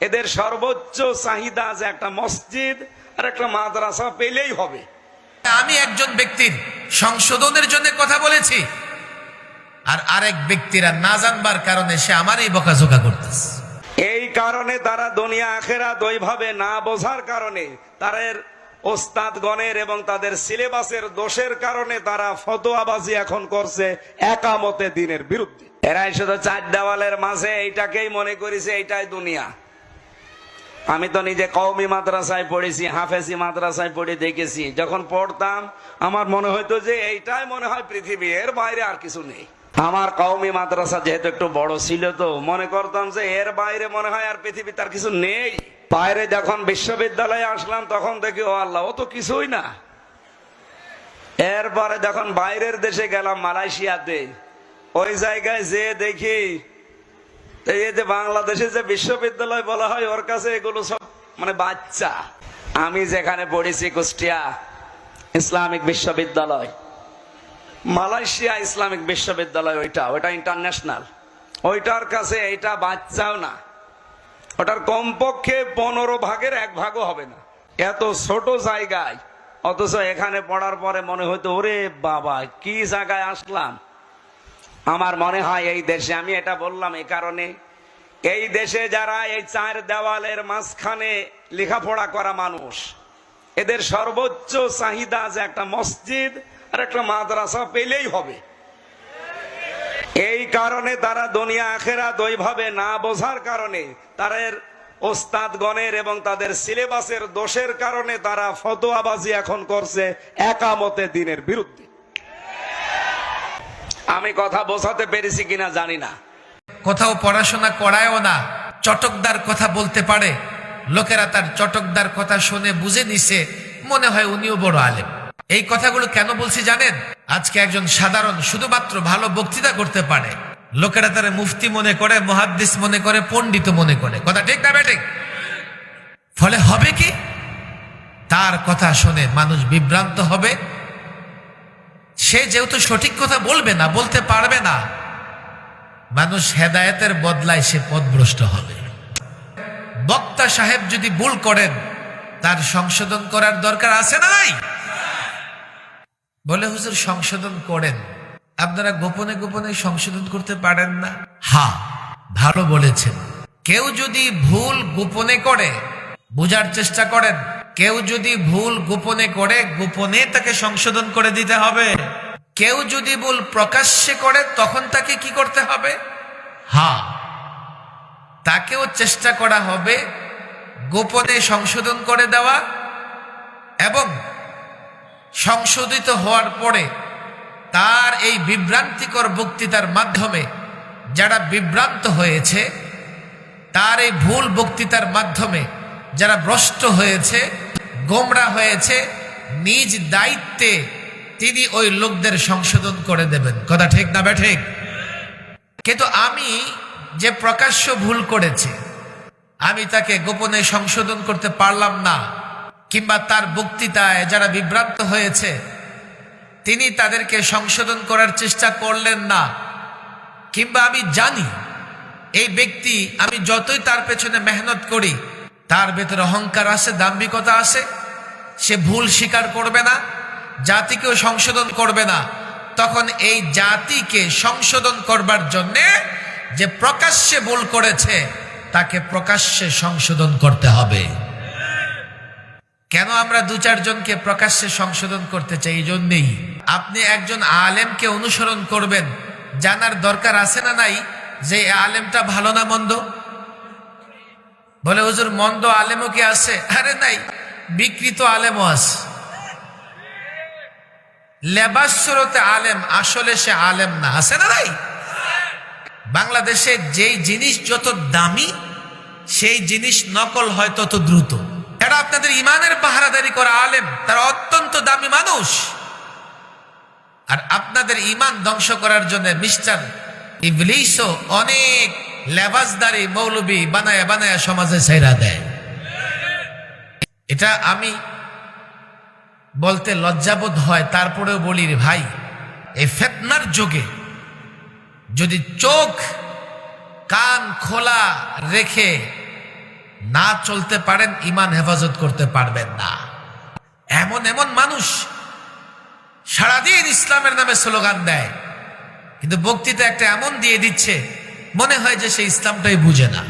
এদের সর্বোচ্চ চাহিদা যে একটা মসজিদ আর একটা মাদ্রাসা পেলেই হবে। আমি একজন ব্যক্তির সংশোধনের জন্য কথা বলেছি আর আরেক ব্যক্তিরা না জানবার কারণে সে আমারই বকাঝোকা করতেছে। এই কারণে তারা দুনিয়া আখেরা ওইভাবে না বোঝার কারণে তাদের ওস্তাদগণের এবং তাদের সিলেবাসের দোষের কারণে তারা ফতোয়াবাজি এখন করছে একামতে দিনের বিরুদ্ধে। এরাই শুধু চার দেওয়ালের মাঝে এইটাকেই মনে করেছে এইটাই দুনিয়া। আমি তো নিজে কওমি মাদ্রাসায় পড়েছি, হাফেজি মাদ্রাসায় পড়ে দেখেছি। যখন পড়তাম, আমার মনে হইতো যে এইটাই মনে হয় পৃথিবী, এর বাইরে আর কিছু নেই। আমার কওমি মাদ্রাসা যেহেতু একটু বড় ছিল তো, মনে করতাম যে এর বাইরে মনে হয় আর পৃথিবী তার কিছু নেই। বাইরে যখন বিশ্ববিদ্যালয়ে আসলাম, তখন দেখি, ও আল্লাহ, ও তো কিছুই না। এরপরে যখন বাইরের দেশে গেলাম, মালয়েশিয়াতে, ওই জায়গায় যে দেখি এই যে বাংলাদেশে যে বিশ্ববিদ্যালয় বলা হয়, ওর কাছে এগুলো সব মানে বাচ্চা। আমি যেখানে পড়েছি কুষ্টিয়া, ইসলামিক বিশ্ববিদ্যালয়। মালয়েশিয়া ইসলামিক বিশ্ববিদ্যালয় ওইটা ওইটা ইন্টারন্যাশনাল ওইটার কাছে এটা বাচ্চাও না। ওটার কমপক্ষে পনেরো ভাগের এক ভাগও হবে না। এত ছোট জায়গায়, অথচ এখানে পড়ার পরে মনে হতো ওরে বাবা, কি জায়গায় আসলাম? আমার মনে হয় এই দেশে, আমি এটা বললাম এই কারণে, এই দেশে যারা এই চার দেওয়ালের মাঝখানে লেখাপড়া করা মানুষ, এদের সর্বোচ্চ চাহিদা যে একটা মসজিদ আর একটা মাদ্রাসা পেলেই হবে। এই কারণে তারা দুনিয়া আখেরা ওইভাবে না বোঝার কারণে, তাদের ওস্তাদগণের এবং তাদের সিলেবাসের দোষের কারণে তারা ফতোয়াবাজি এখন করছে একামতে দিনের বিরুদ্ধে। আমি কথা বোঝাতে পেরেছি কিনা জানি না। কোথাও পড়াশোনা করায়ও না, চটকদার কথা বলতে পারে। লোকেরা তার চটকদার কথা শুনে বুঝে নিছে, মনে হয় উনিও বড় আলেম। এই কথাগুলো কেন বলছি জানেন? আজকে একজন সাধারণ, শুধুমাত্র ভালো বক্তৃতা করতে পারে। লোকেরা তারা মুফতি মনে করে, মহাদ্দিস মনে করে, পণ্ডিত মনে করে। কথা ঠিক না বেঠিক ফলে হবে কি? তার কথা শুনে মানুষ বিভ্রান্ত হবে সে যেহেতু সঠিক কথা বলবে না, বলতে পারবে না, মানুষ হেদায়েতের বদলায় সে পথভ্রষ্ট হবে। বক্তা সাহেব যদি ভুল করেন, তার সংশোধন করার দরকার আছে না নাই? বলে হুজুর, সংশোধন করেন। আপনারা গোপনে গোপনে সংশোধন করতে পারেন না? হা, ভালো বলেছেন। কেউ যদি ভুল গোপনে করে, বোঝার চেষ্টা করেন কেউ যদি ভুল গোপনে করে গোপনে তাকে সংশোধন করে দিতে হবে। কেউ যদি ভুল প্রকাশ্যে করে তখন তাকে কি করতে হবে? হা। তাকেও চেষ্টা করা হবে গোপনে সংশোধন করে দেওয়া এবং সংশোধিত হওয়ার পরে তার এই বিভ্রান্তিকর বক্তৃতার মাধ্যমে যারা বিভ্রান্ত হয়েছে তার এই ভুল বক্তৃতার মাধ্যমে যারা ভ্রষ্ট হয়েছে, গোমরা হয়েছে, নিজ দায়িত্বে তিনি ওই লোকদের সংশোধন করে দেবেন। কথা ঠিক না ঠিক? কিন্তু আমি যে প্রকাশ্য ভুল করেছি, আমি তাকে গোপনে সংশোধন করতে পারলাম না, কিংবা তার বক্তৃতায় যারা বিভ্রান্ত হয়েছে, তিনি তাদেরকে সংশোধন করার চেষ্টা করলেন না, কিংবা আমি জানি, এই ব্যক্তি আমি যতই তার পেছনে মেহনত করি তার ভেতরে অহংকার আছে, দাম্ভিকতা আছে। সে ভুল স্বীকার করবে না, জাতিকেও সংশোধন করবে না। তখন এই জাতিকে সংশোধন করবার জন্যে যে প্রকাশ্যে ভুল করেছে, তাকে প্রকাশ্যে সংশোধন করতে হবে। কেন আমরা দু চারজনকে প্রকাশ্যে সংশোধন করতে চাই এই জন্যেই? আপনি একজন আলেমকে অনুসরণ করবেন, জানার দরকার আছে না নাই যে আলেমটা ভালো না মন্দ? বলে, হুজুর, মন্দ আলেমও কি আছে? আরে নাই, বিকৃত আলেমও আছে। লেবাসরতে আলেম, আসলে সে আলেম না। আছে না নাই? বাংলাদেশে যেই জিনিস যত দামি, সেই জিনিস নকল হয় তত দ্রুত। এরা আপনাদের ইমানের পাহারাদারি করা আলেম, তারা অত্যন্ত দামি মানুষ। আর আপনাদের ইমান ধ্বংস করার জন্য মিস্টার ইবলিসও অনেক লেবাসদারি মৌলবি বানায় বানায় সমাজে ছেড়া দেয়। এটা আমি বলতে লজ্জাবোধ হয়, তারপরেও বলি ভাই, এই ফেতনার যুগে যদি চোখ, কান খোলা রেখে না চলতে পারেন ইমান হেফাজত করতে পারবেন না। এমন এমন মানুষ সারাদিন ইসলামের নামে স্লোগান দেয়, কিন্তু বক্তৃতা একটা এমন দিয়ে দিচ্ছে মনে হয় যে সে ইসলামটাই বুঝে না।